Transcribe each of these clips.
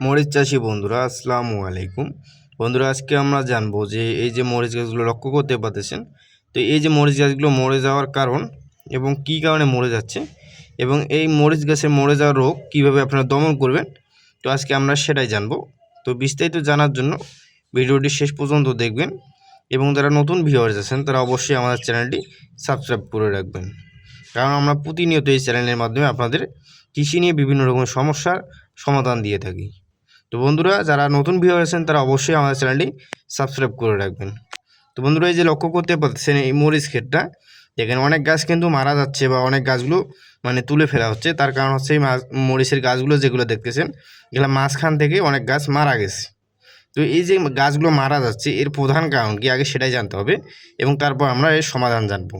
মরিচ চাষি বন্ধুরা, আসসালামু আলাইকুম। বন্ধুরা, আজকে আমরা জানব যে এই যে মরিচ গাছগুলো লক্ষ্য করতে পারতেছেন, তো এই যে মরিচ গাছগুলো মরে যাওয়ার কারণ এবং কি কারণে মরে যাচ্ছে এবং এই মরিচ গাছে মরে যাওয়ার রোগ কীভাবে আপনারা দমন করবেন, তো আজকে আমরা সেটাই জানব। তো বিস্তারিত জানার জন্য ভিডিওটি শেষ পর্যন্ত দেখবেন এবং যারা নতুন ভিউয়ার্স আছেন, তারা অবশ্যই আমাদের চ্যানেলটি সাবস্ক্রাইব করে রাখবেন। কারণ আমরা প্রতিনিয়ত এই চ্যানেলের মাধ্যমে আপনাদের কৃষি নিয়ে বিভিন্ন রকমের সমস্যার সমাধান দিয়ে থাকি। তো বন্ধুরা, যারা নতুন ভিউয়ার আছেন তারা অবশ্যই আমাদের চ্যানেলটি সাবস্ক্রাইব করে রাখবেন। তো বন্ধুরা, এই যে লক্ষ্য করতে পারছেন এই মরিচ ক্ষেতটা এখানে অনেক গাছ কিন্তু মারা যাচ্ছে বা অনেক গাছগুলো মানে তুলে ফেলা হচ্ছে। তার কারণ হচ্ছে এই মরিচের গাছগুলো যেগুলো দেখতেছেন, এগুলো মাঝখান থেকে অনেক গাছ মারা গেছে। তো এই যে গাছগুলো মারা যাচ্ছে, এর প্রধান কারণ কি আগে সেটাই জানতে হবে এবং তারপর আমরা এর সমাধান জানব।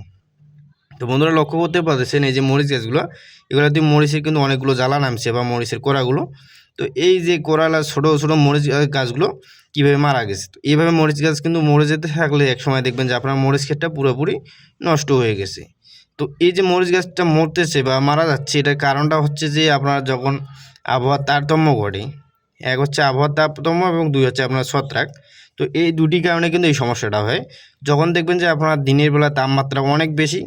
তো বন্ধুরা, লক্ষ্য করতে পারতেছেন এই যে মরিচ গাছগুলো, এগুলো দিয়ে মরিচের কিন্তু অনেকগুলো জ্বালা নামছে বা মরিচের কোড়াগুলো। তো এই যে কোরালা ছোটো ছোটো মরিচ গাছগুলো কীভাবে মারা গেছে? তো এইভাবে মরিচ গাছ কিন্তু মরে যেতে থাকলে এক সময় দেখবেন যে আপনার মরিচ ক্ষেতটা পুরোপুরি নষ্ট হয়ে গেছে। তো এই যে মরিচ গাছটা মরতেছে বা মারা যাচ্ছে, এটার কারণটা হচ্ছে যে আপনার যখন আবহাওয়ার তারতম্য ঘটে, এক হচ্ছে আবহাওয়ার তারতম্য এবং দুই হচ্ছে আপনার ছত্রাক, তো এই দুটি কারণে কিন্তু এই সমস্যাটা হয়। যখন দেখবেন যে আপনার দিনের বেলা তাপমাত্রা অনেক বেশি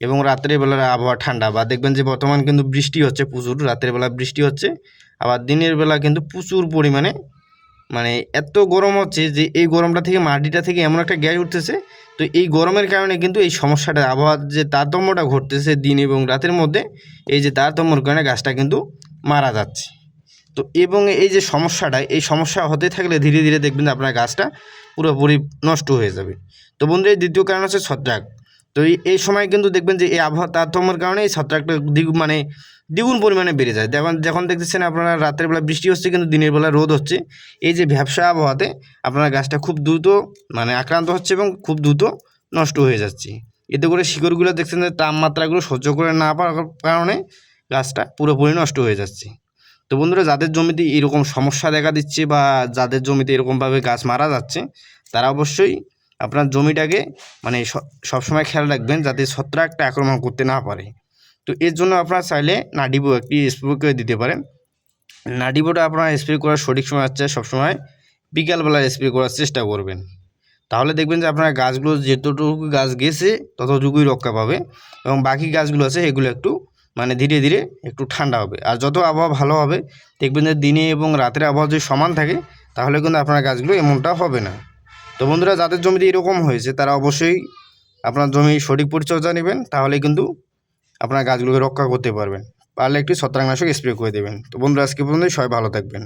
এবং রাত্রের বেলার আবহাওয়া ঠান্ডা বা দেখবেন যে বর্তমান কিন্তু বৃষ্টি হচ্ছে প্রচুর রাতের বেলা বৃষ্টি হচ্ছে আবার দিনের বেলা কিন্তু প্রচুর পরিমাণে মানে এত গরম হচ্ছে যে এই গরমটা থেকে, মাটিটা থেকে এমন একটা গ্যাস উঠতেছে। তো এই গরমের কারণে কিন্তু এই সমস্যাটা, আবহাওয়ার যে তারতম্যটা ঘটতেছে দিন এবং রাতের মধ্যে, এই যে তারতম্যর কারণে গাছটা কিন্তু মারা যাচ্ছে। তো এবং এই যে সমস্যাটা, এই সমস্যা হতে থাকলে ধীরে ধীরে দেখবেন আপনার গাছটা পুরোপুরি নষ্ট হয়ে যাবে। তো বন্ধু এই দ্বিতীয় কারণ হচ্ছে ছত্রাক। তো এই সময় কিন্তু দেখবেন যে এই আবহাওয়া তারতম্যের কারণে এই ছত্রাকটা দ্বিগুণ মানে দ্বিগুণ পরিমাণে বেড়ে যায়। যখন যখন দেখতেছেন আপনারা রাতের বেলা বৃষ্টি হচ্ছে, কিন্তু দিনের বেলা রোদ হচ্ছে। এই যে ব্যবসা আবহাওয়াতে আপনার গাছটা খুব দ্রুত মানে আক্রান্ত হচ্ছে এবং খুব দ্রুত নষ্ট হয়ে যাচ্ছে। এতে করে শিকড়গুলো দেখছেন যে তাপমাত্রাগুলো সহ্য করে না পাওয়ার কারণে গাছটা পুরোপুরি নষ্ট হয়ে যাচ্ছে। তো বন্ধুরা, যাদের জমিতে এরকম সমস্যা দেখা দিচ্ছে বা যাদের জমিতে এরকমভাবে গাছ মারা যাচ্ছে, তারা অবশ্যই আপনার জমিটাকে মানে সবসময় খেয়াল রাখবেন যাতে ছত্রাকটা আক্রমণ করতে না পারে। তো এর জন্য আপনারা চাইলে নাডিবো একটি স্প্রে করে দিতে পারেন। নাডিবোটা আপনারা স্প্রে করার সঠিক সময় হচ্ছে সবসময় বিকালবেলা স্প্রে করার চেষ্টা করবেন। তাহলে দেখবেন যে আপনার গাছগুলো যতটুকু গাছ গেছে ততটুকুই রক্ষা পাবে এবং বাকি গাছগুলো আছে এগুলো একটু মানে ধীরে ধীরে একটু ঠান্ডা হবে। আর যত আবহাওয়া ভালো হবে, দেখবেন যে দিনে এবং রাতের আবহাওয়া যদি সমান থাকে, তাহলে কিন্তু আপনার গাছগুলো এমনটা হবে না। তো বন্ধুরা, যাদের জমিতে এরকম হয়েছে, তারা অবশ্যই আপনার জমি সঠিক পরিচর্যা নেবেন তাহলে কিন্তু আপনার গাছগুলোকে রক্ষা করতে পারবেন। পারলে একটি ছত্রাকনাশক স্প্রে করে দেবেন। তো বন্ধুরা, আজকে পর্যন্ত সবাই ভালো থাকবেন।